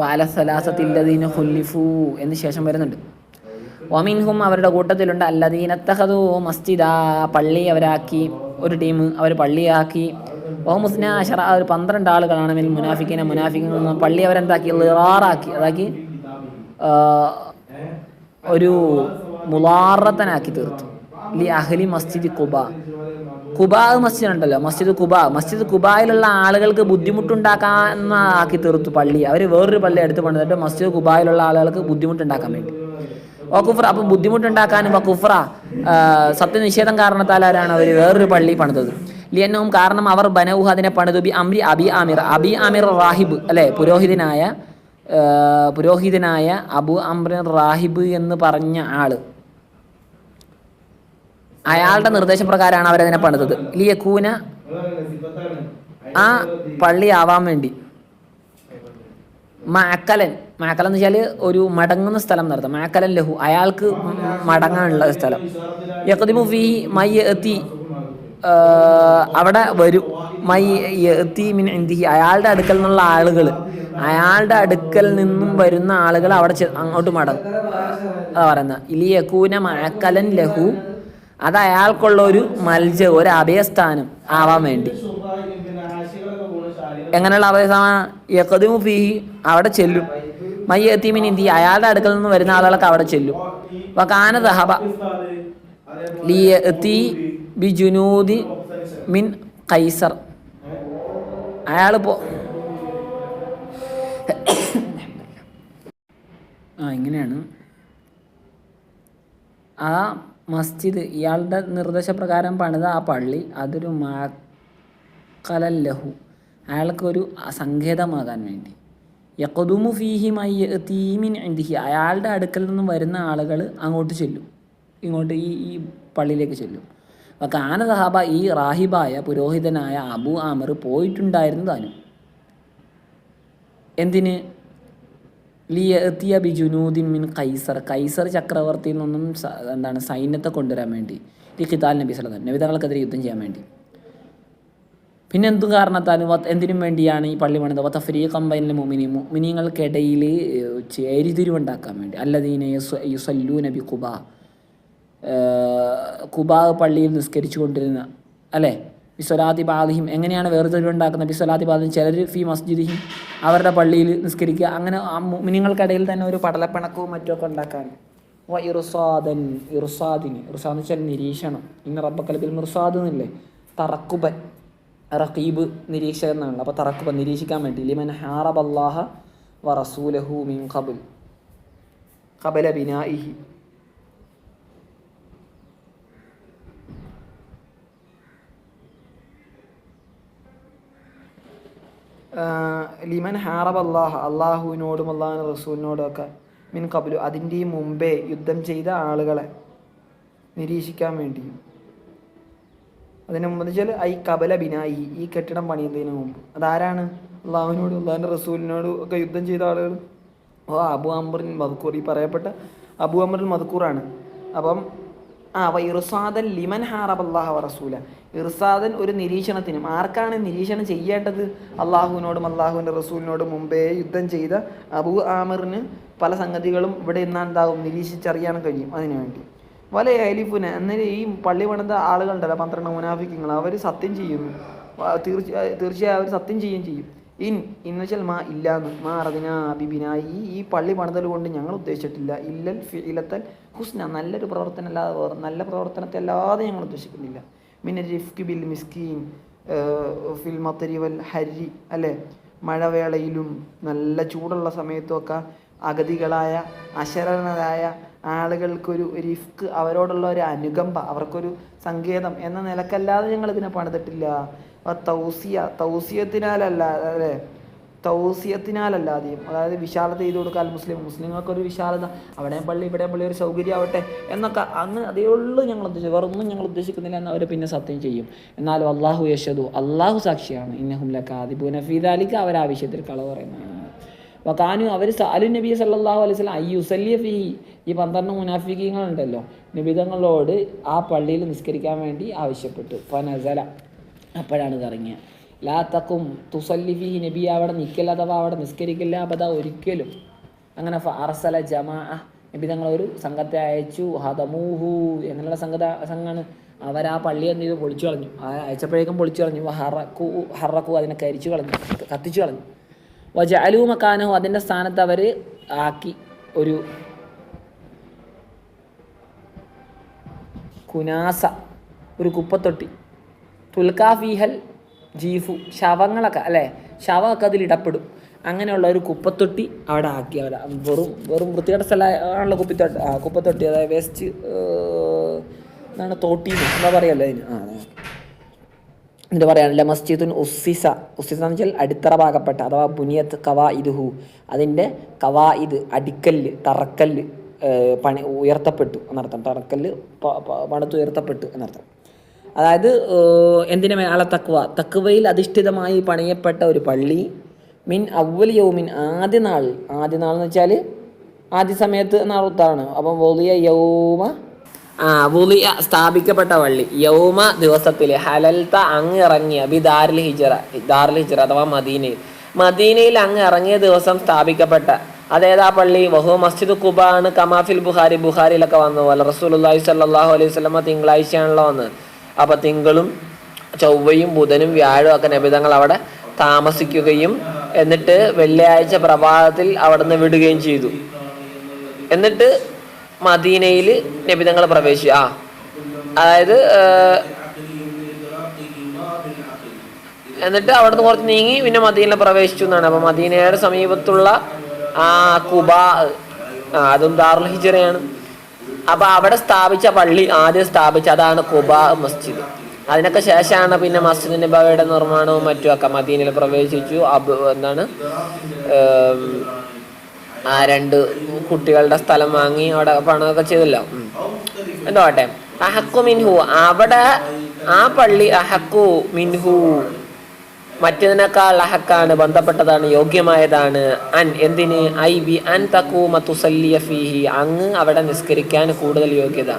വാല സലാസത്തില്ലദീന ഹുല്ലിഫു എന്ന് ശേഷം വരുന്നുണ്ട്. ഒമിൻഹും അവരുടെ കൂട്ടത്തിലുണ്ട്. അല്ലദീനത്തഹദു മസ്ജിദ പള്ളി അവരാക്കി ഒരു ടീം അവർ പള്ളിയാക്കി. ഓ മുസ്ന അഷറ ഒരു പന്ത്രണ്ട് ആളുകളാണ് മിൽ മുനാഫിക്കിനെ മുനാഫിക്കുന്ന പള്ളി അവരെന്താക്കി? ലിറാറാക്കി. അതാക്കി ഒരു മുലാറത്തനാക്കി തീർത്തു. ലി അഹ്ലി മസ്ജിദ് കുബ. കുബാ മസ്ജിദ് ഉണ്ടല്ലോ മസ്ജിദ് കുബ മസ്ജിദ് കുബായിലുള്ള ആളുകൾക്ക് ബുദ്ധിമുട്ടുണ്ടാക്കാന്ന ആക്കി തീർത്തു പള്ളി. അവർ വേറൊരു പള്ളി എടുത്തു പണിതിട്ട് മസ്ജിദ് കുബായിലുള്ള ആളുകൾക്ക് ബുദ്ധിമുട്ടുണ്ടാക്കാൻ വേണ്ടി. വക്കുഫ്ര കുഫ്ര. അപ്പം ബുദ്ധിമുട്ടുണ്ടാക്കാനും വക്കുഫ്ര സത്യനിഷേധം കാരണത്താലാണ് അവർ വേറൊരു പള്ളി പണിതത്? ലിയന്നവും കാരണം അവർ ബനൌഹ അതിനെ പണിതു. ബി അമ്രി അബി ആമിർ. അബി ആമിർ റാഹിബ് അല്ലേ? പുരോഹിതനായ പുരോഹിതനായ അബു അമ്രിൻ റാഹിബ് എന്ന് പറഞ്ഞ ആൾ. അയാളുടെ നിർദ്ദേശപ്രകാരമാണ് അവരതിനെ പണിതത്. ലിയക്കൂന ആ പള്ളി ആവാൻ വേണ്ടി. മാക്കലൻ. മാക്കലൻ എന്ന് വെച്ചാൽ ഒരു മടങ്ങുന്ന സ്ഥലം നടത്താം. മാക്കലൻ ലഹു. അയാൾക്ക് മടങ്ങാനുള്ള സ്ഥലം. യക്കതിമു ഫീ മൈ എത്തി അവിടെ വരും. മൈ എത്തി മിൻ എന്തി അയാളുടെ അടുക്കൽ നിന്നുള്ള ആളുകൾ അയാളുടെ അടുക്കൽ നിന്നും വരുന്ന ആളുകൾ അവിടെ അങ്ങോട്ട് മടങ്ങും. അതാ പറയുന്നത്. ഇലിയക്കൂന മാക്കലൻ ലഹു അത് അയാൾക്കുള്ള ഒരു മൽജ ഒരു അഭയസ്ഥാനം ആവാൻ വേണ്ടി. എങ്ങനെയുള്ള അഭയസ്ഥാനം? ഫീ അവിടെ ചെല്ലും. മയ്യത്തീമിൻ ഇന്ത്യ അയാളുടെ അടുക്കൽ നിന്ന് വരുന്ന ആളുകളൊക്കെ അവിടെ ചെല്ലും. വകാന ദഹബ ലിയത്തി ബി ജുനൂദി മിൻ കൈസർ അയാൾ പോ ആ ഇങ്ങനെയാണ്. ആ മസ്ജിദ്. ഇയാളുടെ നിർദ്ദേശപ്രകാരം പണിത ആ പള്ളി അതൊരു മാക്കലല്ലഹു അയാൾക്കൊരു സങ്കേതമാകാൻ വേണ്ടി. യക്കൊതുമു ഫീഹി മയ്യീമിൻ ഇന്ദിഹി അയാളുടെ അടുക്കൽ നിന്നും വരുന്ന ആളുകൾ അങ്ങോട്ട് ചെല്ലും. ഇങ്ങോട്ട് ഈ ഈ പള്ളിയിലേക്ക് ചെല്ലും. അപ്പോൾ കാന സഹാബ ഈ റാഹിബായ പുരോഹിതനായ അബു ആമർ പോയിട്ടുണ്ടായിരുന്നു താനും എന്തിന്? ലിയത്തിയ ബി ജുനൂദിൻ മിൻ കൈസർ. കൈസർ ചക്രവർത്തിയിൽ നിന്നും എന്താണ് സൈന്യത്തെ കൊണ്ടുവരാൻ വേണ്ടി ഈ ഖിതാൽ നബി സലം നബി തങ്ങൾക്കെതിരെ യുദ്ധം ചെയ്യാൻ വേണ്ടി. പിന്നെ എന്തു കാരണത്താലും എന്തിനും വേണ്ടിയാണ് ഈ പള്ളി പണിത് വത്തഫരീ കമ്പൈനിലെ മുമിനി മുമിനിങ്ങൾക്കിടയിൽ ചേരിതിരിവുണ്ടാക്കാൻ വേണ്ടി. അല്ലദീന യുസല്ലൂ നബി കുബ കുബ പള്ളിയിൽ നിസ്കരിച്ചു കൊണ്ടിരുന്ന അല്ലേ? ബിസ്വലാത്തി ബാദിഹിം എങ്ങനെയാണ് വേർതിരിവുണ്ടാക്കുന്നത്? ബിസ്വലാത്തി ബാദിഹിം ചിലർ ഫി മസ്ജിദിഹിം അവരുടെ പള്ളിയിൽ നിസ്കരിക്കുക. അങ്ങനെ ആ മിനിങ്ങൾക്കിടയിൽ തന്നെ ഒരു പടലപ്പിണക്കവും മറ്റുമൊക്കെ ഉണ്ടാക്കാൻ. വ ഇറുസാദൻ ഇറുസാദിന്. ഇറുസാദ് എന്ന് വെച്ചാൽ നിരീക്ഷണം. ഇന്ന് റബ്ബക്കലത്തിൽ മിർസാദ് എന്നില്ലേ? തറക്കുബൻ റഖീബ് നിരീക്ഷകൻ എന്നാണ് അപ്പോൾ തറക്കുബൻ നിരീക്ഷിക്കാൻ വേണ്ടി. ലിമൻ ഹാറബ് അള്ളാഹ വ റസൂലഹു മിൻ ഖബുൽ. ഖബല ബിനായിഹി ലിമൻ ഹാറബ് അള്ളാഹ അള്ളാഹുവിനോടും അള്ളാഹു റസൂലിനോടും ഒക്കെ മിൻ കബുലു അതിന്റെ മുമ്പേ യുദ്ധം ചെയ്ത ആളുകളെ നിരീക്ഷിക്കാൻ വേണ്ടിയും അതിന് മുമ്പ് വെച്ചാൽ ഐ കബല ബിനായി ഈ കെട്ടിടം പണിയുന്നതിന് മുമ്പ്. അതാരാണ്? അള്ളാഹുവിനോടും അള്ളാഹിന്റെ റസൂലിനോടും ഒക്കെ യുദ്ധം ചെയ്ത ആളുകൾ? ഓ അബു അംബറിൻ മധുക്കൂർ ഈ പറയപ്പെട്ട അബു അംബറിൻ മധുക്കൂറാണ് അപ്പം ആ അപ്പോൾ ലിമൻ ഹാറബ് അള്ളാഹ റസൂല. ഇർസാദൻ ഒരു നിരീക്ഷണത്തിനും ആർക്കാണ് നിരീക്ഷണം ചെയ്യേണ്ടത്? അള്ളാഹുവിനോടും അള്ളാഹുവിന്റെ റസൂലിനോടും മുമ്പേ യുദ്ധം ചെയ്ത അബു ആമിറിന് പല സംഗതികളും ഇവിടെ ഇന്ന് എന്താകും നിരീക്ഷിച്ചറിയാൻ കഴിയും അതിനുവേണ്ടി വല അലിഫുന എന്നാൽ ഈ പള്ളി പണിത ആളുകളുണ്ടല്ലോ പന്ത്രണ്ട് മുനാഫിക്കങ്ങൾ അവർ സത്യം ചെയ്യുന്നു. തീർച്ച തീർച്ചയായും അവർ സത്യം ചെയ്യുകയും ചെയ്യും. ഇൻ ഇന്ന് വെച്ചാൽ മാ ഇല്ലാന്ന് മാ അറദിന ബിബിന ഈ ഈ പള്ളി പണിതൽ കൊണ്ട് ഞങ്ങൾ ഉദ്ദേശിച്ചിട്ടില്ല. ഇല്ലൽ ഫിലത്തൽ ഹുസ്ന നല്ലൊരു പ്രവർത്തനം അല്ലാതെ നല്ല പ്രവർത്തനത്തെ അല്ലാതെ ഞങ്ങൾ ഉദ്ദേശിക്കുന്നില്ല. പിന്നെ റിഫ്കി ബിൽ മിസ്കീൻ ഫിൽ ഹരി അല്ലേ? മഴവേളയിലും നല്ല ചൂടുള്ള സമയത്തുമൊക്കെ അഗതികളായ അശരണരായ ആളുകൾക്കൊരു റിഫ്ക്ക് അവരോടുള്ള ഒരു അനുകമ്പ അവർക്കൊരു സങ്കേതം എന്ന നിലക്കല്ലാതെ ഞങ്ങൾ ഇതിനെ പണിതിട്ടില്ല തൗസിയ തൗസിയത്തിനാലല്ല അല്ലേ? തൗസിയത്തിനാലല്ലാതെയും അതായത് വിശാലത ചെയ്ത് കൊടുക്കാൻ മുസ്ലിം മുസ്ലിങ്ങൾക്കൊരു വിശാലത അവിടെയും പള്ളി ഇവിടെയും പള്ളി ഒരു സൗകര്യം ആവട്ടെ എന്നൊക്കെ അങ്ങനെ അതേ ഉള്ളൂ ഞങ്ങൾ ഉദ്ദേശിച്ചു വേറെ ഒന്നും ഞങ്ങൾ ഉദ്ദേശിക്കുന്നില്ല എന്ന് അവർ പിന്നെ സത്യം ചെയ്യും. എന്നാലും അള്ളാഹു യശദു അള്ളാഹു സാക്ഷിയാണ്. ഇന്നഹും ലക്കാദിബു നഫീദാലിക്ക് അവർ ആ വിഷയത്തിൽ കളവ് പറയുന്നതാണ് അവർ സാലു നബി സല്ലാഹു അലൈഹി സ്വലം അയ്യുസല്ലിയ ഫി ഈ പന്ത്രണ്ട് മുനാഫിക്കങ്ങളുണ്ടല്ലോ നിബിതങ്ങളോട് ആ പള്ളിയിൽ നിസ്കരിക്കാൻ വേണ്ടി ആവശ്യപ്പെട്ടു. ഫനസല. അപ്പോഴാണ് ഇത് ഇറങ്ങിയത്. ലാ തക്കും തുസല്ലിഫി നബി അവിടെ നിൽക്കില്ല അഥവാ അവിടെ നിസ്കരിക്കില്ല അബദ ഒരിക്കലും. അങ്ങനെ ഫാർസല ജമാ നബി തങ്ങളൊരു സംഘത്തെ അയച്ചു. ഹദമൂഹു എന്നുള്ള സംഘത സംഘമാണ് അവർ ആ പള്ളി എന്ന് ചെയ്തു? പൊളിച്ചു കളഞ്ഞു. അയച്ചപ്പോഴേക്കും പൊളിച്ചു കളഞ്ഞു. ഹറക്കു ഹറക്കു അതിനെ കരിച്ചു കളഞ്ഞു. കത്തിച്ചു കളഞ്ഞു. വജ മക്കാനോ അതിന്റെ സ്ഥാനത്ത് അവർ ആക്കി ഒരു കുനാസ ഒരു കുപ്പത്തൊട്ടി. തുൽക്കാഫീഹൽ ജീഫു ശവങ്ങളൊക്കെ അല്ലേ? ശവമൊക്കെ അതിൽ ഇടപെടും അങ്ങനെയുള്ള ഒരു കുപ്പത്തൊട്ടി അവിടെ ആക്കി അവർ വെറും വെറും വൃത്തികെട്ട സ്ഥലമാണല്ലോ കുപ്പിത്തൊട്ടി ആ കുപ്പത്തൊട്ടി അതായത് വേസ്റ്റ് എന്താണ് തോട്ടി എന്താ പറയല്ലോ അതിന്? ആ. എന്നിട്ട് പറയാനല്ല മസ്ജിദുൻ ഉസ്സിസ ഉസ്സിസ എന്ന് വെച്ചാൽ അടിത്തറ ഭാഗപ്പെട്ട അഥവാ ബുനിയത്ത് കവാ ഇതുഹു അതിന്റെ കവാ ഇത് അടിക്കല്ല് തറക്കല്ല് പണി ഉയർത്തപ്പെട്ടു എന്നർത്ഥം. തറക്കല്ല് പണത്ത് ഉയർത്തപ്പെട്ടു എന്നർത്ഥം. അതായത് എന്തിനു മേലെ തക്വ? തക്വയിൽ അധിഷ്ഠിതമായി പണിയപ്പെട്ട ഒരു പള്ളി മിൻ അവൽ യൗമിൻ ആദ്യ നാൾ. ആദ്യ നാൾ എന്ന് വെച്ചാൽ ആദ്യ സമയത്ത് എന്നർത്ഥമാണ് അപ്പം വലിയ യൗമ ആ വുളിയ സ്ഥാപിക്കപ്പെട്ട പള്ളി. യൗമ ദിവസത്തിൽ ഹലൽത്ത അങ്ങ് ഇറങ്ങിയ ബി ദാരുൽ ഹിജറ ദാരുൽ ഹിജറ അഥവാ മദീനയിൽ. മദീനയിൽ അങ്ങ് ഇറങ്ങിയ ദിവസം സ്ഥാപിക്കപ്പെട്ട അതേതാ പള്ളി? വഹു മസ്ജിദ് കുബ ആണ് കമാഫിൽ ബുഹാരി ബുഹാരിയിലൊക്കെ വന്നു. പോലെ റസൂലുള്ളാഹി സ്വല്ലല്ലാഹു അലൈഹി സ്വലമ തിങ്കളാഴ്ചയാണല്ലോ വന്നത്. അപ്പൊ തിങ്കളും ചൊവ്വയും ബുധനും വ്യാഴവും ഒക്കെ നബിതങ്ങൾ അവിടെ താമസിക്കുകയും എന്നിട്ട് വെള്ളിയാഴ്ച പ്രഭാതത്തിൽ അവിടെ നിന്ന് വിടുകയും ചെയ്തു. എന്നിട്ട് മദീനയിൽ നബിതങ്ങൾ പ്രവേശിച്ചു. ആ അതായത് എന്നിട്ട് അവിടുന്ന് കുറച്ച് നീങ്ങി പിന്നെ മദീനയിൽ പ്രവേശിച്ചു എന്നാണ്. അപ്പൊ മദീനയുടെ സമീപത്തുള്ള ആ കുബ അതും ദാറുൽ ഹിജറയാണ്. അപ്പൊ അവിടെ സ്ഥാപിച്ച പള്ളി ആദ്യം സ്ഥാപിച്ച അതാണ് കുബാ മസ്ജിദ്. അതിനൊക്കെ ശേഷമാണ് പിന്നെ മസ്ജിദ് നബാവയുടെ നിർമ്മാണവും മറ്റുമൊക്കെ മദീനയിൽ പ്രവേശിച്ചു. അബ് എന്താണ് ആ രണ്ട് കുട്ടികളുടെ സ്ഥലം വാങ്ങി അവിടെ പണമൊക്കെ ചെയ്തല്ലോ. എന്തോട്ടെ അഹക്കു മിൻഹു. അവിടെ ആ പള്ളി അഹക്കു മിൻഹു മറ്റതിനേക്കാൾ അഹക്കാണ് ബന്ധപ്പെട്ടതാണ് യോഗ്യമായതാണ്. അൻ എന്തിന്? ഐ ബി അൻ തക്കൂമ തുസല്ലിയ ഫീഹി. അങ്ങ് അവിടെ നിസ്കരിക്കാൻ കൂടുതൽ യോഗ്യത.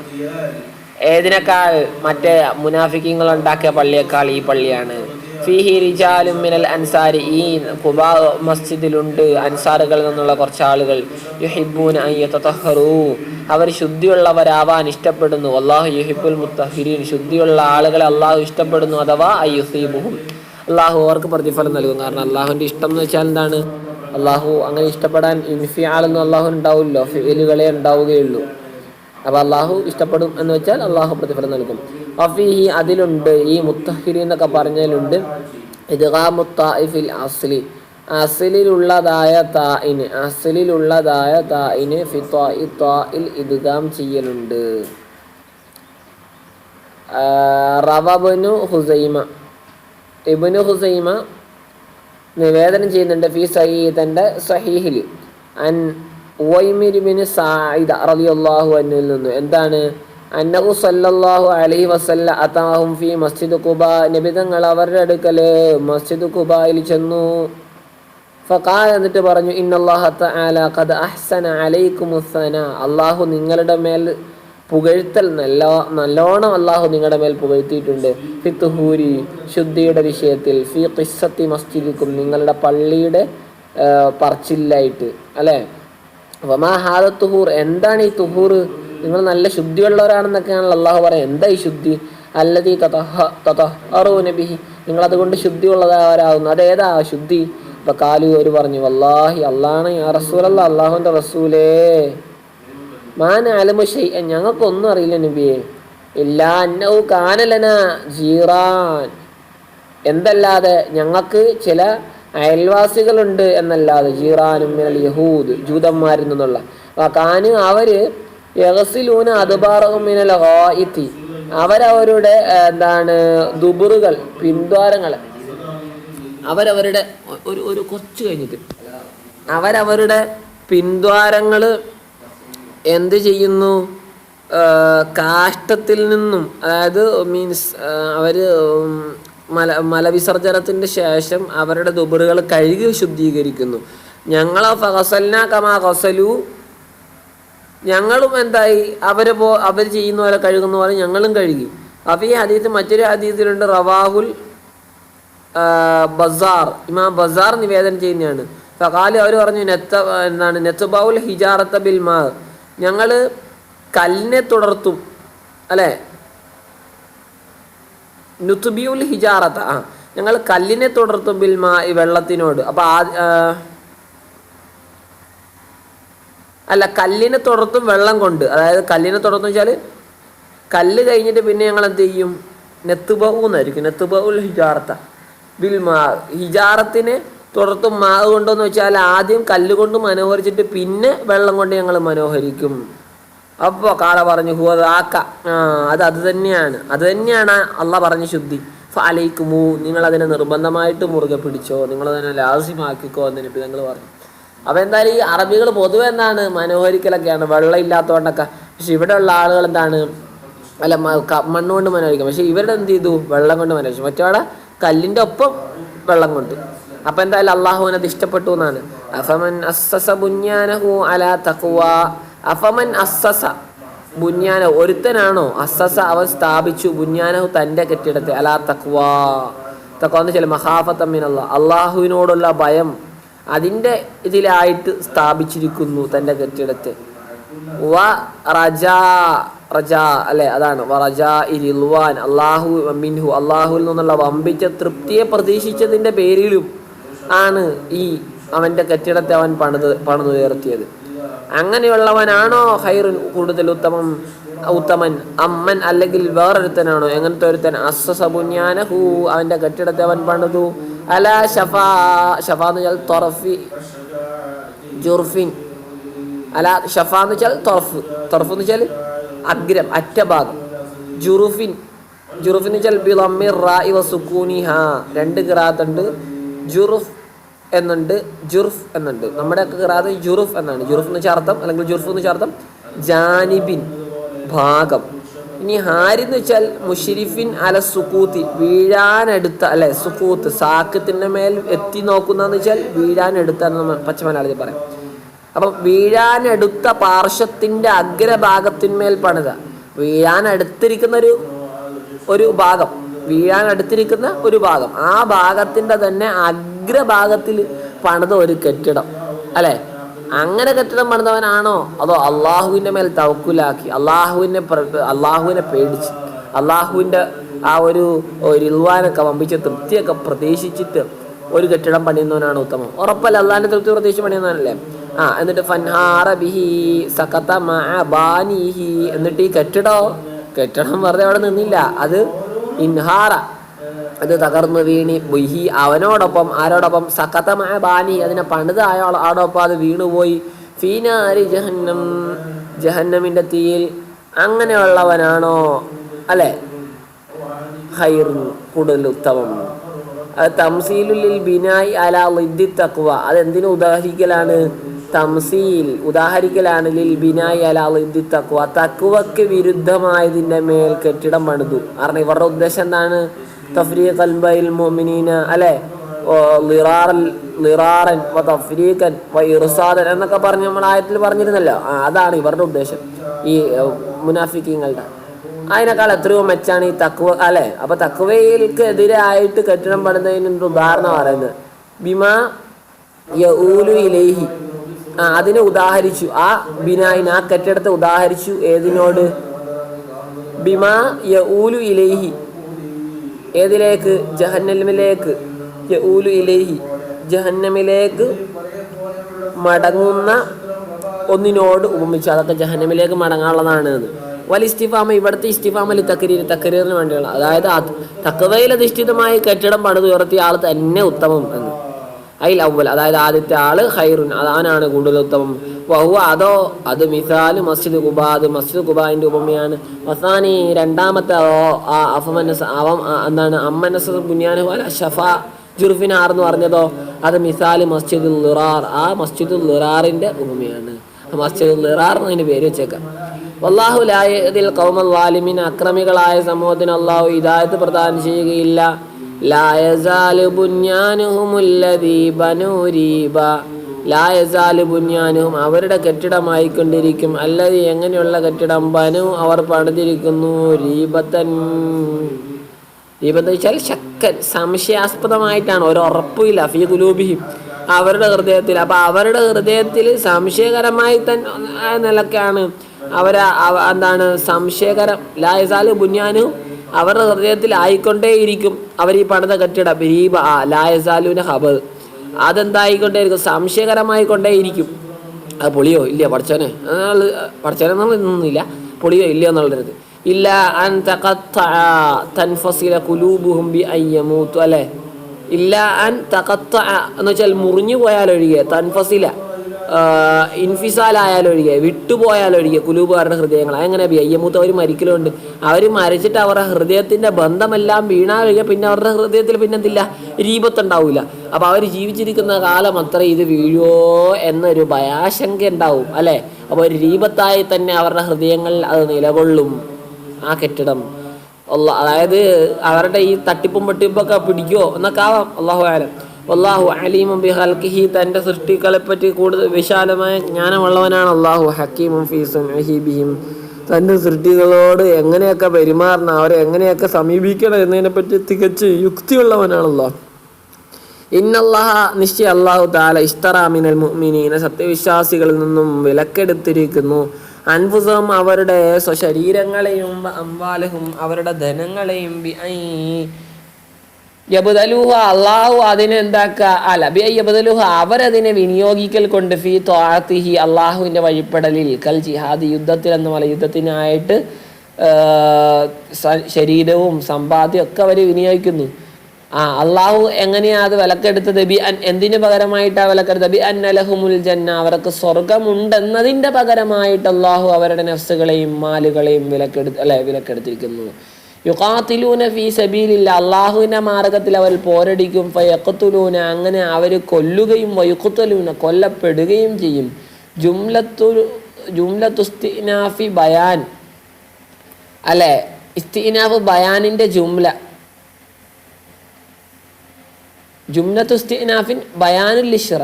ഏതിനേക്കാൾ മറ്റേ മുനാഫിക്കങ്ങൾ ഉണ്ടാക്കിയ പള്ളിയേക്കാൾ ഈ പള്ളിയാണ്. ഫീഹി റിജാലും മിനൽ അൻസാരി. ഈ കുബാ മസ്ജിദിലുണ്ട് അൻസാറുകളിൽ നിന്നുള്ള കുറച്ച് ആളുകൾ യുഹിബൂൻ അയ്യത്തഹറു അവർ ശുദ്ധിയുള്ളവരാവാൻ ഇഷ്ടപ്പെടുന്നു. അള്ളാഹു യുഹിബുൽ മുത്തഹിരീൻ. ശുദ്ധിയുള്ള ആളുകളെ അള്ളാഹു ഇഷ്ടപ്പെടുന്നു അഥവാ അയ്യുസീബുഹും അള്ളാഹു അവർക്ക് പ്രതിഫലം നൽകും. കാരണം അള്ളാഹുവിന്റെ ഇഷ്ടം എന്ന് വെച്ചാൽ എന്താണ്? അള്ളാഹു അങ്ങനെ ഇഷ്ടപ്പെടാൻ ഇൻഫിയാളൊന്നും അള്ളാഹു ഉണ്ടാവില്ലോ ഫിലുകളെ ഉണ്ടാവുകയുള്ളൂ. അപ്പോൾ അള്ളാഹു ഇഷ്ടപ്പെടും എന്ന് വെച്ചാൽ അള്ളാഹു പ്രതിഫലം നൽകും. അഫീഹി അതിലുണ്ട്. ഈ മുത്തഹിരി എന്നൊക്കെ പറഞ്ഞതിലുണ്ട്. ഇദ്ഗാമുത്താഇഫിൽ അസ്ലി. അസലിലുള്ളതായ തായിന് അസലിലുള്ളതായ തായിന് ഫിത്വാഇ ത്വാഇൽ ഇദ്ഗാം ചെയ്യലുണ്ട്. റവബനു ഹുസൈമ. ഇബിനു ഹുസൈമ നിവേദനം ചെയ്യുന്നുണ്ട് ഫി സഹീഹ് തന്റെ സഹീഹിൽ. അൻ ഉവൈമിരിബിന് സായിദ റളിയല്ലാഹു അന്നിൽ നിന്ന്. എന്താണ്? അന്നഹു സല്ലല്ലാഹു അലൈഹി വസല്ല അതാഹും ഫി മസ്ജിദ് കുബ നബിതങ്ങൾ അവരുടെ അടുക്കൽ മസ്ജിദ് കുബായിൽ ചെന്നു. ഫഖാൽ എന്നിട്ട് പറഞ്ഞു ഇന്നല്ലാഹ തആല ഖദ് അഹ്സന അലൈക്കുമുസ്സന അള്ളാഹു നിങ്ങളുടെ മേൽ പുകഴ്ത്തൽ നല്ല നല്ലോണം അള്ളാഹു നിങ്ങളുടെ മേൽ പുകഴ്ത്തിയിട്ടുണ്ട്. ഫിത്തുഹൂരി ശുദ്ധിയുടെ വിഷയത്തിൽ ഫി ഖിസ്സത്തി മസ്ജിദിക്കും നിങ്ങളുടെ പള്ളിയുടെ പറച്ചില്ലായിട്ട് അല്ലേ? വമാ ഹാദ തുഹൂർ എന്താണ് ഈ തുഹൂർ? നിങ്ങൾ നല്ല ശുദ്ധിയുള്ളവരാണെന്നൊക്കെയാണല്ലോ അള്ളാഹു പറയാം എന്താ ഈ ശുദ്ധി? അല്ലതീ തതഹറൂ നബിഹി. നിങ്ങൾ അതുകൊണ്ട് ശുദ്ധിയുള്ളവരാകുന്നു. അതേതാ ശുദ്ധി? അപ്പൊ കാലു ഒരു പറഞ്ഞു വല്ലാഹി അള്ളാണ് റസൂലല്ല അള്ളാഹുവിന്റെ റസൂലേ. ഷൈ ഞങ്ങൾക്കൊന്നും അറിയില്ല നബിയെ. എല്ലാ അന്നൗ കാനലന ജീറാൻ. എന്തല്ലാതെ ഞങ്ങൾക്ക് ചില അയൽവാസികളുണ്ട് എന്നല്ലാതെ ജീറാനും യഹൂദ് ജൂതന്മാരിൽ നിന്നുള്ള. കാന് അവർ യഹസിലൂന അതുബാറഹും മിനൽ അവരവരുടെ എന്താണ് ദുബുറുകൾ പിന്ദ്വാരങ്ങൾ അവരവരുടെ ഒരു ഒരു കൊച്ചു കഴിഞ്ഞിട്ട്. അവരവരുടെ പിൻദ്വാരങ്ങൾ എന്ത് ചെയ്യുന്നു? കാഷ്ടത്തിൽ നിന്നും അതായത് മീൻസ് അവർ മല മലവിസർജനത്തിന്റെ ശേഷം അവരുടെ ദുബറുകൾ കഴുകി ശുദ്ധീകരിക്കുന്നു. ഞങ്ങൾ ഫസൽന കമാ ഫസലു ഞങ്ങളും എന്തായി? അവർ പോ അവർ ചെയ്യുന്ന പോലെ കഴുകുന്ന പോലെ ഞങ്ങളും കഴുകി. അപ്പോൾ ഈ ഹദീസ് മറ്റൊരു ഹദീസിലുണ്ട് റവാഹുൽ ബസാർ. ഇമാം ബസാർ നിവേദനം ചെയ്യുന്നതാണ്. ഫകാലി അവർ പറഞ്ഞു നെത്ത എന്താണ് നെത്തുബാവുൽ ഹിജാറത്ത ബിൽ മാ. ഞങ്ങൾ കല്ലിനെ തുടർത്തും അല്ലേ? നുത്തുബിയുൽ ഹിജാറത്ത ആ. ഞങ്ങൾ കല്ലിനെ തുടർത്തും ബിൽ മാ ഈ വെള്ളത്തിനോട്. അപ്പോൾ ആ അല്ല കല്ലിനെ തുടർത്തും വെള്ളം കൊണ്ട്. അതായത് കല്ലിനെ തുടർത്തും വെച്ചാൽ കല്ല് കഴിഞ്ഞിട്ട് പിന്നെ ഞങ്ങൾ എന്ത് ചെയ്യും നെത്തുബൂന്നായിരിക്കും. നെത്തുബുൽ ഹിജാറത്ത. ബിൽ ഹിജാറത്തിന് ഹിജാറത്തിനെ തുടർത്തും മാവ് കൊണ്ടെന്ന് വെച്ചാൽ ആദ്യം കല്ലുകൊണ്ട് മനോഹരിച്ചിട്ട് പിന്നെ വെള്ളം കൊണ്ട് ഞങ്ങൾ മനോഹരിക്കും. അപ്പോൾ കാള പറഞ്ഞു ഹു ആക്ക ആ അത് അത് തന്നെയാണ്. അത് തന്നെയാണ് അള്ള പറഞ്ഞ ശുദ്ധി. ഫാലയിക്കുമോ നിങ്ങൾ അതിനെ നിർബന്ധമായിട്ട് മുറുകെ പിടിച്ചോ നിങ്ങൾ അതിനെ ലാസ്യമാക്കിക്കോ എന്ന് നബി നിങ്ങൾ പറഞ്ഞു. അപ്പോൾ എന്തായാലും ഈ അറബികൾ പൊതുവെ എന്താണ് മനോഹരിക്കലൊക്കെയാണ്. വെള്ളം ഇല്ലാത്തതുകൊണ്ടൊക്കെ പക്ഷെ ഇവിടെയുള്ള ആളുകൾ എന്താണ്? അല്ല മണ്ണുകൊണ്ട് മനോഹരിക്കും. പക്ഷെ ഇവരുടെ എന്ത് ചെയ്തു? വെള്ളം കൊണ്ട് മനോഹരിച്ചു. മറ്റവിടെ കല്ലിന്റെ ഒപ്പം വെള്ളം കൊണ്ട്. അപ്പൊ എന്തായാലും അള്ളാഹുവിന് അത് ഇഷ്ടപ്പെട്ടു എന്നാണ്. അഫമൻ അസ്സസ ബുഞ്ഞാനഹു അലാ തഖ്വ. അഫമൻ അസ്സസ ബുഞ്ഞാന ഒരുത്തനാണോ അസ്സസ അവൻ സ്ഥാപിച്ചു ബുഞ്ഞാനഹു തന്റെ കെട്ടിടത്തെ? അലാ തഖ്വ. തഖ്വ എന്ന് വെച്ചാൽ മഹാഫത്തമ്മിനുള്ള അള്ളാഹുവിനോടുള്ള ഭയം അതിന്റെ ഇതിലായിട്ട് സ്ഥാപിച്ചിരിക്കുന്നു തന്റെ കെട്ടിടത്തെ. വ റജാ റജ അല്ലെ? അതാണ്. റജാ ഇരിൽവാൻ. അള്ളാഹു മിൻഹു. അള്ളാഹുവിൽ നിന്നുള്ള വമ്പിച്ച തൃപ്തിയെ പ്രതീക്ഷിച്ചതിന്റെ പേരിലും ആണ് ഈ അവന്റെ കെട്ടിടത്തെ അവൻ പണിത് പണിതുയർത്തിയത്. അങ്ങനെയുള്ളവനാണോ ഹൈറിൻ കൂടുതൽ ഉത്തമം ഉത്തമൻ അമ്മൻ അല്ലെങ്കിൽ വേറൊരുത്തനാണോ? എങ്ങനത്തെ ഒരുത്തൻ? അസ്സസ ഹൂ അവന്റെ കെട്ടിടത്തെ അവൻ പണിതു. അല ഷഫാ ഷഫാ എന്ന് വെച്ചാൽ തൊറഫി ജുർഫിൻ. അല ഷഫ എന്ന് വെച്ചാൽ തൊറഫ്. തൊറഫ് എന്ന് വെച്ചാൽ അഗ്രം അറ്റഭാഗം. ജുറുഫിൻ ജുറുഫിൻ വെച്ചാൽ ബിളമ്മിർ റാ ഇവ സുക്കൂനി ഹാ രണ്ട് കിറാത്തുണ്ട്. ജുറുഫ് എന്നുണ്ട് ജുർഫ് എന്നുണ്ട്. നമ്മുടെ ഒക്കെ കിറാത്ത് ജുറുഫ് എന്നാണ്. ജുറുഫ് എന്ന് വെച്ചാൽ അർത്ഥം അല്ലെങ്കിൽ ജുർഫ് എന്ന് വെച്ചാൽ അർത്ഥം ജാനിബിൻ ഭാഗം. ഇനി ഹാരി എന്ന് വെച്ചാൽ മുഷരിഫിൻ അല സുക്കൂത്തി വീഴാനെടുത്ത അല്ലെ സുക്കൂത്ത് സാക്കത്തിന്റെ മേൽ എത്തി നോക്കുന്നതെന്ന് വെച്ചാൽ വീഴാനെടുത്ത എന്ന് നമ്മൾ പച്ച മലയാളത്തിൽ പറയാം. അപ്പം വീഴാനെടുത്ത പാർശ്വത്തിന്റെ അഗ്രഭാഗത്തിന്മേൽ പണിത വീഴാനടുത്തിരിക്കുന്ന ഒരു ഒരു ഭാഗം വീഴാനടുത്തിരിക്കുന്ന ഒരു ഭാഗം. ആ ഭാഗത്തിന്റെ തന്നെ അഗ്രഭാഗത്തിൽ പണിത ഒരു കെട്ടിടം. അല്ലേ? അങ്ങനെ കെട്ടിടം പണിതവനാണോ? അതോ അള്ളാഹുവിന്റെ മേൽ തവക്കുലാക്കി അള്ളാഹുവിനെ അള്ളാഹുവിനെ പേടിച്ച് അള്ളാഹുവിന്റെ ആ ഒരു ഇൽവാനൊക്കെ വമ്പിച്ച തൃപ്തിയൊക്കെ പ്രതീക്ഷിച്ചിട്ട് ഒരു കെട്ടിടം പണിയുന്നവനാണ് ഉത്തമം. ഉറപ്പല്ല? അള്ളാഹിന്റെ തൃപ്തി പ്രതീക്ഷിച്ച് പണിയുന്നവനല്ലേ? ആ എന്നിട്ട് ഫൻഹാറ ബിഹി മഅ ബാനിഹി. എന്നിട്ട് ഈ കെട്ടിടോ കെട്ടിടം വെറുതെ അവിടെ നിന്നില്ല. അത് ഇൻഹാറ. അത് തകർന്നു വീണി. ബുഹി അവനോടൊപ്പം ആരോടൊപ്പം? സഖത്തമായ ബാനി അതിനെ പണിത് അയാൾ ആടൊപ്പം അത് വീണുപോയി. ഫീനാരി ജഹന്നം ജഹന്നമിന്റെ തീയിൽ അങ്ങനെയുള്ളവനാണോ? അല്ലെ? ഹൈർ കൂടുതൽ ഉത്തമം. അത് തംസീലുലിൽ ബിനായി അല ലിദ്ദി തക്വ. അതെന്തിനു ഉദാഹരിക്കലാണ്? തംസീൽ ഉദാഹരിക്കലാണ് ലിൽ ബിനായി അല ലിദ്ദി തക്വ. തക്വക്ക് വിരുദ്ധമായതിന്റെ മേൽ കെട്ടിടം പണിതു. കാരണം ഇവരുടെ ഉദ്ദേശം എന്താണ്? അൽബൈൽ മുഅ്മിനീന അല്ലെ? ലിറാറൻ എന്നൊക്കെ പറഞ്ഞ് നമ്മൾ ആയത്തിൽ പറഞ്ഞിരുന്നല്ലോ. അതാണ് ഇവരുടെ ഉദ്ദേശം. ഈ മുനാഫിക്കങ്ങളുടെ. അതിനേക്കാൾ എത്രയോ മെച്ചാണ് ഈ തക്കുവ അല്ലെ? അപ്പൊ തക്കുവയിൽക്ക് എതിരായിട്ട് കെട്ടിടം പണിതതിന് ഉദാഹരണം പറയുന്നത്? ബിമാ യഊലു ഇലൈഹി. ആ അതിനെ ഉദാഹരിച്ചു. ആ ബിനായിന് ആ കെട്ടിടത്തെ ഉദാഹരിച്ചു. ഏതിനോട്? ബിമാ യൂലു ഇലൈഹി. ഏതിലേക്ക്? ജഹന്നമിലേക്ക്. യഊലു ജഹന്നമിലേക്ക് മടങ്ങുന്ന ഒന്നിനോട് ഉപമിച്ചു. അതൊക്കെ ജഹന്നമിലേക്ക് മടങ്ങാനുള്ളതാണ്. എന്ന് വലി ഇസ്തിഫാമ ഇവിടുത്തെ ഇസ്തിഫാമ അലി തക്കരീർ തക്കരീറിന് വേണ്ടിയുള്ള. അതായത് അത് തക്കവയിൽ അധിഷ്ഠിതമായി കെട്ടിടം പണിതുയർത്തിയ ആൾ തന്നെ ഉത്തമം എന്ന്. അതിൽ അവൽ അതായത് ആദ്യത്തെ ആൾ ഹൈറുൻ അതാനാണ് കൂടുതൽ ഉത്തമം. വഹുവ അതോ അത് മിസാൽ മസ്ജിദ് കുബ അത് മസ്ജിദ് കുബാന്റെ ഉപമയാണ്. വസാനി രണ്ടാമത്തെ ആ അഫമനസ് അവം എന്താണ് അമ്മനസ് ബുനിയാനു അല ഷഫ ജുർഫിനാർ എന്ന് പറഞ്ഞതോ അത് മിസാൽ മസ്ജിദുൽ ലുറാർ. ആ മസ്ജിദുൽ ലുറാറിന്റെ ഉപമയാണ്. മസ്ജിദുൽ ലുറാർ എന്നതിന് പേര് വെച്ചേക്കാം. വല്ലാഹു ലായതിൽ കൗമൽ വാലിമിൻ അക്രമികളായ സമൂഹത്തിന് അള്ളാഹു ഹിദായത്ത് പ്രദാനം ചെയ്യുകയില്ല. ലായസാൽ അവരുടെ കെട്ടിടമായി കൊണ്ടിരിക്കും അല്ലത് എങ്ങനെയുള്ള കെട്ടിടം? ബനു അവർ പണിതിരിക്കുന്നു രീപത്തൻ രീപത്തെന്ന് വെച്ചാൽ ശക്കൻ സംശയാസ്പദമായിട്ടാണ്. ഒരു ഉറപ്പില്ല ഫീ കുലൂബിഹിം അവരുടെ ഹൃദയത്തിൽ. അപ്പൊ അവരുടെ ഹൃദയത്തിൽ സംശയകരമായി തന്നെ നിലക്കാണ്. അവരെ അവ- എന്താണ് സംശയകരം. ലായസാൽ ബുന്യാനു അവരുടെ ഹൃദയത്തിൽ ആയിക്കൊണ്ടേയിരിക്കും അവർ ഈ പണിത കെട്ടിടം. ബരീബ ആ ലായസാലുവിന് ഹബ് അതെന്തായിക്കൊണ്ടേയിരിക്കും? സംശയകരമായി കൊണ്ടേയിരിക്കും അത് പൊളിയോ? ഇല്ല പഠിച്ചോനെ പഠിച്ചോനെ എന്നൊന്നുമില്ല പൊളിയോ ഇല്ലയോ എന്നുള്ളൊരിത് ഇല്ല അൻ തൻഫസില അല്ലേ? ഇല്ല അൻ തകത്ത എന്ന് വെച്ചാൽ മുറിഞ്ഞു പോയാലൊഴികെ തൻഫസില. ഇൻഫിസാലായാലൊഴികെ വിട്ടുപോയാലൊഴികെ കുലൂബുകാരുടെ ഹൃദയങ്ങൾ. അങ്ങനെ അയ്യമൂത്ത് അവർ മരിക്കലുണ്ട്. അവർ മരിച്ചിട്ട് അവരുടെ ഹൃദയത്തിന്റെ ബന്ധമെല്ലാം വീണാലൊഴികെ പിന്നെ അവരുടെ ഹൃദയത്തിൽ പിന്നെ എന്തില്ല രീപത്തുണ്ടാവില്ല അപ്പോൾ അവർ ജീവിച്ചിരിക്കുന്ന കാലം അത്ര ഇത് വീഴുമോ എന്നൊരു ഭയാശങ്ക ഉണ്ടാവും അല്ലേ? അപ്പോൾ ഒരു രീപത്തായി തന്നെ അവരുടെ ഹൃദയങ്ങൾ അത് നിലകൊള്ളും. ആ കെട്ടിടം. അതായത് അവരുടെ ഈ തട്ടിപ്പും പൊട്ടിപ്പൊക്കെ പിടിക്കുമോ എന്നൊക്കെ ആവാം. അള്ളാഹു ആലം അള്ളാഹു അലീമും ബി ഹൽക്കിഹി തന്റെ സൃഷ്ടികളെപ്പറ്റി കൂടുതൽ വിശാലമായ ജ്ഞാനമുള്ളവനാണ് അള്ളാഹു ഹക്കീമും ഫീസും അഹീബിയും തന്റെ സൃഷ്ടികളോട് എങ്ങനെയൊക്കെ പെരുമാറണം അവരെ എങ്ങനെയൊക്കെ സമീപിക്കണം എന്നതിനെ പറ്റി തികച്ച് യുക്തിയുള്ളവനാണ് അള്ളാഹു ഇന്നല്ലാഹ നിശ്ചയ അള്ളാഹു താല ഇഷ്തറാമിനൽ മുഅ്മിനീന സത്യവിശ്വാസികളിൽ നിന്നും വിലക്കെടുത്തിരിക്കുന്നു. അൻഫുസവും അവരുടെ സ്വശരീരങ്ങളെയും അംവാലഹും അവരുടെ ധനങ്ങളെയും യബുദലുഹ അള്ളാഹു അതിനെ എന്താക്കുക അല്ല ബി അവരതിനെ വിനിയോഗിക്കൽ കൊണ്ട് ഫി ത്വാത്തിഹി അള്ളാഹുവിന്റെ വഴിപ്പെടലിൽ കൽ ജിഹാദ് യുദ്ധത്തിൽ എന്ന് പോലെ യുദ്ധത്തിനായിട്ട് ശരീരവും സമ്പാദ്യം ഒക്കെ അവർ വിനിയോഗിക്കുന്നു. ആ അള്ളാഹു എങ്ങനെയാ അത് വിലക്കെടുത്തത്? ബി അൻ എന്തിനു പകരമായിട്ടാ വിലക്കെടുത്തത്? ബി അന്നലഹുമുൽ ജന്ന അവർക്ക് സ്വർഗമുണ്ടെന്നതിന്റെ പകരമായിട്ട് അള്ളാഹു അവരുടെ നഫ്സുകളെയും മാലുകളെയും വിലക്കെടുത്ത് അല്ലെ വിലക്കെടുത്തിരിക്കുന്നു. യുഖാത്തിലൂന ഫീ സബീലില്ല അള്ളാഹുവിന്റെ മാർഗത്തിൽ അവർ പോരടിക്കും. ഫയക്കത്തുലൂന അങ്ങനെ അവർ കൊല്ലുകയും വയുക്കുത്തലൂന കൊല്ലപ്പെടുകയും ചെയ്യും. ജുംലത്തു ജുംലത്തുസ്തിനാഫി ബയാൻ. അല്ലെ? ഇസ്തിനാഫ് ബയാനിന്റെ ജുംല. ജുംലത്തുസ്തിനാഫിൻ ബയാനുൽ ഇഷ്റ.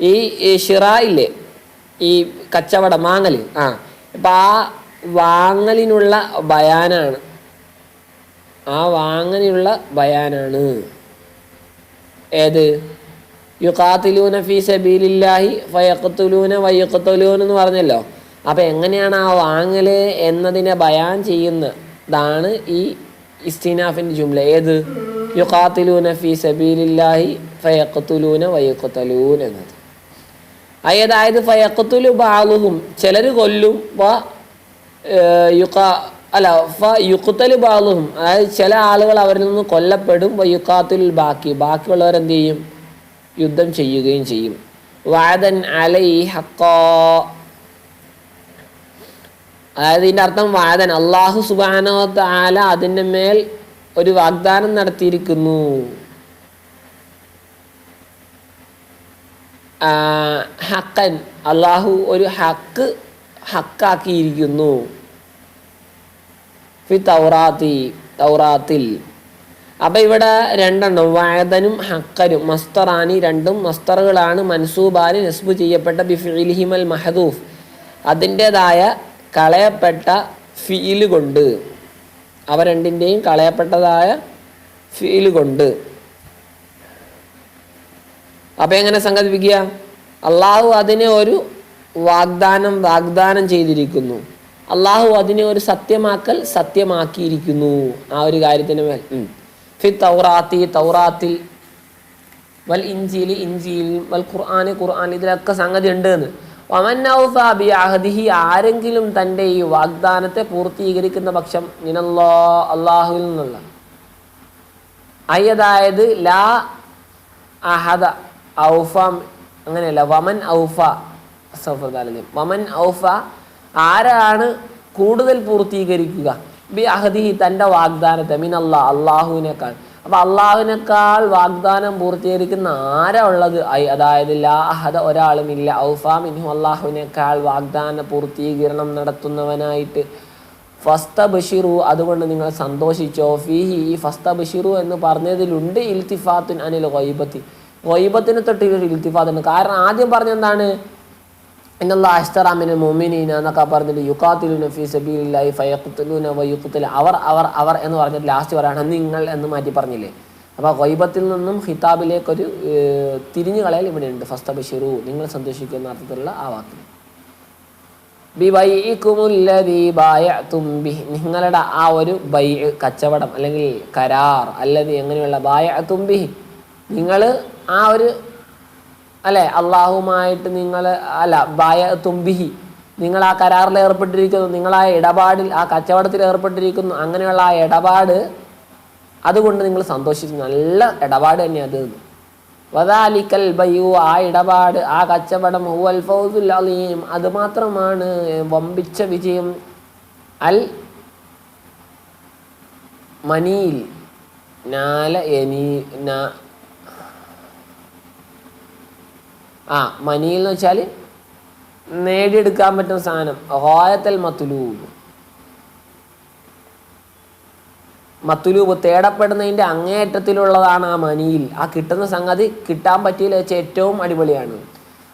ഈ ഷിറ ഇല്ലേ? ഈ കച്ചവടം വാങ്ങൽ ആ. അപ്പം ആ വാങ്ങലിനുള്ള ബയാനാണ്. ആ വാങ്ങലിനുള്ള ബയാനാണ്. ഏത്? യുഖാത്തിലൂന ഫി സബീലില്ലാഹി ഫയക്കത്തുലൂന വയ്യക്കത്തുലൂന എന്ന് പറഞ്ഞല്ലോ. അപ്പം എങ്ങനെയാണ് ആ വാങ്ങൽ എന്നതിനെ ബയാൻ ചെയ്യുന്നതാണ് ഈ ഇസ്തിനാഫിന്റെ ജുംല. ഏത്? യുഖാത്തിലൂന ഫി സബീലില്ലാഹി ഫയക്കത്തുലൂന വയ്യക്കത്തലൂൻ എന്നത്. അതായത് ഫയക്കത്തുലു ബാലുഹും ചിലർ കൊല്ലും അല്ല ഫ ബാഹും ബാളുഹും. അതായത് ചില ആളുകൾ അവരിൽ നിന്ന് കൊല്ലപ്പെടും യുക്കാത്തുൽ ബാക്കി. ബാക്കിയുള്ളവർ എന്ത് ചെയ്യും? യുദ്ധം ചെയ്യുകയും ചെയ്യും. വാദൻ അലൈ ഹക്കോ അതായത് ഇതിന്റെ അർത്ഥം വാദൻ അള്ളാഹു സുബാനോ താല അതിന്റെ മേൽ ഒരു വാഗ്ദാനം നടത്തിയിരിക്കുന്നു. ഹക്കൻ അള്ളാഹു ഒരു ഹക്ക് ഹക്കാക്കിയിരിക്കുന്നു. ഫി തൗറാത്തി തൗറാത്തിൽ. അപ്പൊ ഇവിടെ രണ്ടെണ്ണം വായതനും ഹക്കനും മസ്തറാനി രണ്ടും മസ്തറുകളാണ് മൻസൂബാനി നസ്ബു ചെയ്യപ്പെട്ട ബിഫിലിഹിമൽ മഹദൂഫ്. അതിന്റേതായ കളയപ്പെട്ട ഫീൽ കൊണ്ട്. അവ രണ്ടിന്റെയും കളയപ്പെട്ടതായ ഫീൽ കൊണ്ട്. അപ്പൊ എങ്ങനെ സങ്കല്പിക്കുക അള്ളാഹു അതിനെ ഒരു വാഗ്ദാനം വാഗ്ദാനം ചെയ്തിരിക്കുന്നു. അള്ളാഹു അതിനെ ഒരു സത്യമാക്കൽ സത്യമാക്കിയിരിക്കുന്നു. ആ ഒരു കാര്യത്തിന് മേൽ. ഫി തൗറാത്തി തൗറാത്തിൽ വൽ ഇഞ്ചിയിൽ ഇഞ്ചിയിൽ വൽ ഖുർആാന് ഖുർആൻ ഇതിലൊക്കെ സംഗതി ഉണ്ട് എന്ന് വമന്നൗഫ ബി അഹദിഹി ആരെങ്കിലും തന്റെ ഈ വാഗ്ദാനത്തെ പൂർത്തീകരിക്കുന്ന പക്ഷം നിനല്ലോ അള്ളാഹുവിൽ നിന്നുള്ള. അയ്യതായത് ലാ അഹദ ഔഫ അങ്ങനെയല്ല വമൻ ഔഫ. അസ്തഗ്ഫിറുല്ലാഹ് വമൻ ഔഫ ആരാണ് കൂടുതൽ പൂർത്തീകരിക്കുക? ബി അഹദിഹി തന്റെ വാഗ്ദാനത്തെ മീൻ അള്ളാഹ് അള്ളാഹുവിനേക്കാൾ അപ്പൊ അള്ളാഹുവിനേക്കാൾ വാഗ്ദാനം പൂർത്തീകരിക്കുന്ന ആരാ ഉള്ളത്? ഐ അതായത് ലാ അഹദ ഒരാളും ഇല്ല ഔഫ മിൻഹു അള്ളാഹുവിനേക്കാൾ വാഗ്ദാന പൂർത്തീകരണം നടത്തുന്നവനായിട്ട്. ഫസ്ത ബഷീറു അതുകൊണ്ട് നിങ്ങൾ സന്തോഷിച്ചോ. ഫീഹി ഈ ഫസ്ത ബഷീറു എന്ന് പറഞ്ഞതിലുണ്ട് ഇൽത്തിഫാത്തുൻ അനിൽ വൈബത്തി ഗൈബത്തിനെ തൊട്ട് ഒരു ഇൽത്തിഫാത്തുണ്ട് കാരണം ആദ്യം പറഞ്ഞ എന്താണ്? എന്നുള്ള അഷ്തറാമിന് മൊമിനീന എന്നൊക്കെ പറഞ്ഞിട്ട് യുക്കാത്തിലൂന ഫി സബീലില്ലായി ഫയക്കുത്തലൂന വയുക്കുത്തല അവർ അവർ അവർ എന്ന് പറഞ്ഞിട്ട് ലാസ്റ്റ് പറയണം. നിങ്ങൾ എന്ന് മാറ്റി പറഞ്ഞില്ലേ? അപ്പോൾ ഗൈബത്തിൽ നിന്നും ഹിതാബിലേക്കൊരു തിരിഞ്ഞു കളയൽ ഇവിടെ ഉണ്ട് ഫസ്ത ബഷീറു നിങ്ങൾ സന്തോഷിക്കുന്ന അർത്ഥത്തിലുള്ള ആ വാക്ക്. നിങ്ങളുടെ ആ ഒരു ബൈ കച്ചവടം അല്ലെങ്കിൽ കരാർ അല്ലെങ്കിൽ എങ്ങനെയുള്ള ബായ തുമ്പി നിങ്ങൾ ആ ഒരു അല്ലെ? അള്ളാഹുമായിട്ട് നിങ്ങൾ അല്ല ബായ തുമ്പിഹി നിങ്ങൾ ആ കരാറിൽ ഏർപ്പെട്ടിരിക്കുന്നു നിങ്ങൾ ആ ഇടപാടിൽ ആ കച്ചവടത്തിൽ ഏർപ്പെട്ടിരിക്കുന്നു അങ്ങനെയുള്ള ആ ഇടപാട് അതുകൊണ്ട് നിങ്ങൾ സന്തോഷിച്ചു. നല്ല ഇടപാട് തന്നെ അത്. വദാലിക്കൽ ബയ്യു ആ ഇടപാട് ആ കച്ചവടം ഹുവൽ ഫൗസുൽ അലീം അത് മാത്രമാണ് വമ്പിച്ച വിജയം. അൽ മനിയിൽ നാല എനി ആ മനിയിൽ എന്ന് വെച്ചാൽ നേടിയെടുക്കാൻ പറ്റുന്ന സാധനം ഹോയത്തൽ മത്തുലൂബ് മത്തുലൂബ് തേടപ്പെടുന്നതിന്റെ അങ്ങേയറ്റത്തിലുള്ളതാണ് ആ മനിയിൽ. ആ കിട്ടുന്ന സംഗതി കിട്ടാൻ പറ്റിയില്ല വെച്ചാൽ ഏറ്റവും അടിപൊളിയാണ്.